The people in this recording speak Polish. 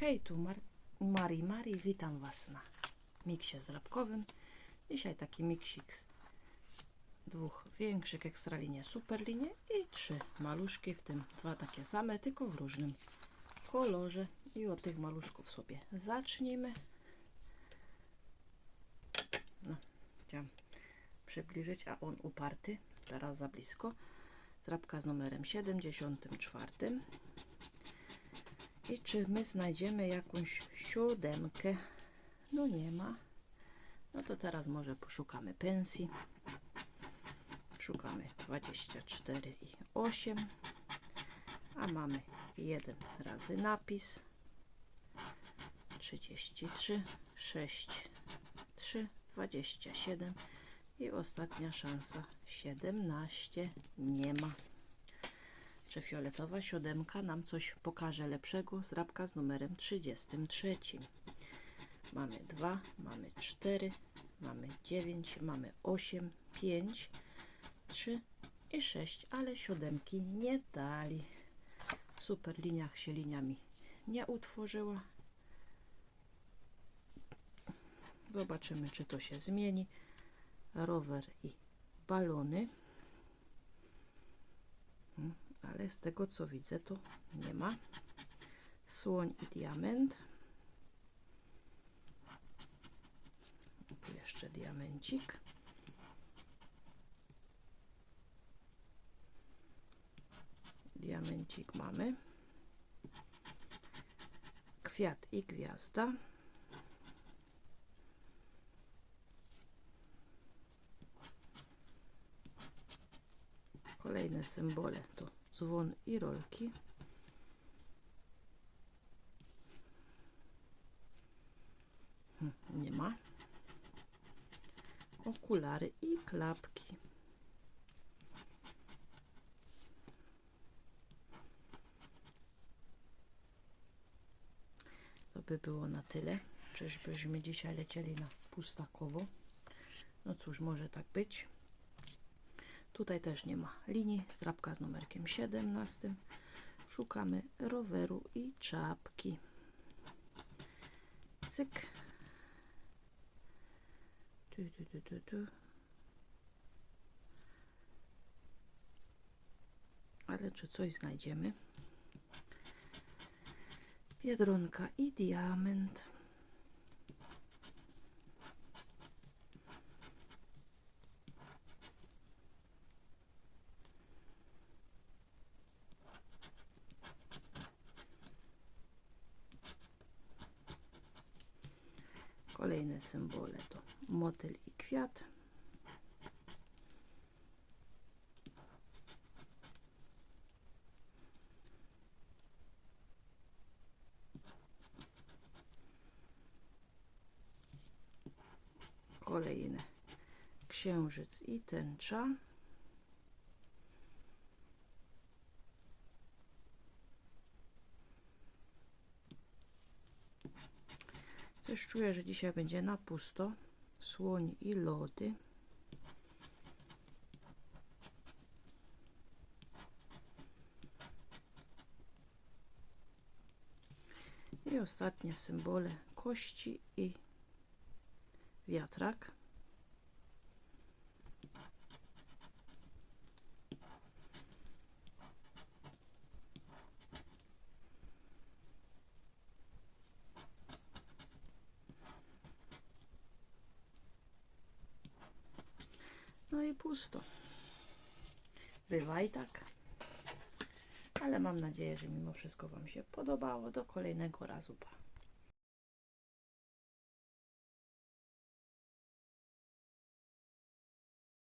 Hej, tu Mar Mari Mari, witam Was na miksie zrabkowym. Dzisiaj taki miksik z dwóch większych ekstralinie, superlinie i trzy maluszki, w tym dwa takie same, tylko w różnym kolorze. I od tych maluszków sobie zacznijmy. No, chciałam przybliżyć, a on uparty, teraz za blisko. Zrabka z numerem 74. I czy my znajdziemy jakąś siódemkę? No nie ma. No to teraz może poszukamy pensji. Szukamy 24 i 8. A mamy 1 razy napis. 33, 6, 3, 27 i ostatnia szansa 17. Nie ma. Czy fioletowa siódemka nam coś pokaże lepszego? Zrabka z numerem 33. Mamy 2, mamy 4, mamy 9, mamy 8, 5, 3 i 6, ale siódemki nie dali. W super liniach się liniami nie utworzyła. Zobaczymy, czy to się zmieni. Rower i balony. Ale z tego co widzę, to nie ma. Słoń i diament. Tu jeszcze diamencik. Diamencik mamy. Kwiat i gwiazda. Kolejne symbole to dzwon i rolki. Hm, Nie ma. Okulary i klapki. To by było na tyle. Czyżbyśmy dzisiaj lecieli na pustakowo? No cóż, może tak być. Tutaj też nie ma linii. Zdrabka z numerkiem 17. Szukamy roweru i czapki. Cyk. Tu, tu, tu, tu, tu. Ale czy coś znajdziemy? Biedronka i diament. Kolejne symbole to motyl i kwiat. Kolejne księżyc i tęcza. Coś czuję, że dzisiaj będzie na pusto. Słoń i lody. I ostatnie symbole kości i wiatrak. No i pusto. Bywa i tak. Ale mam nadzieję, że mimo wszystko Wam się podobało. Do kolejnego razu. Pa.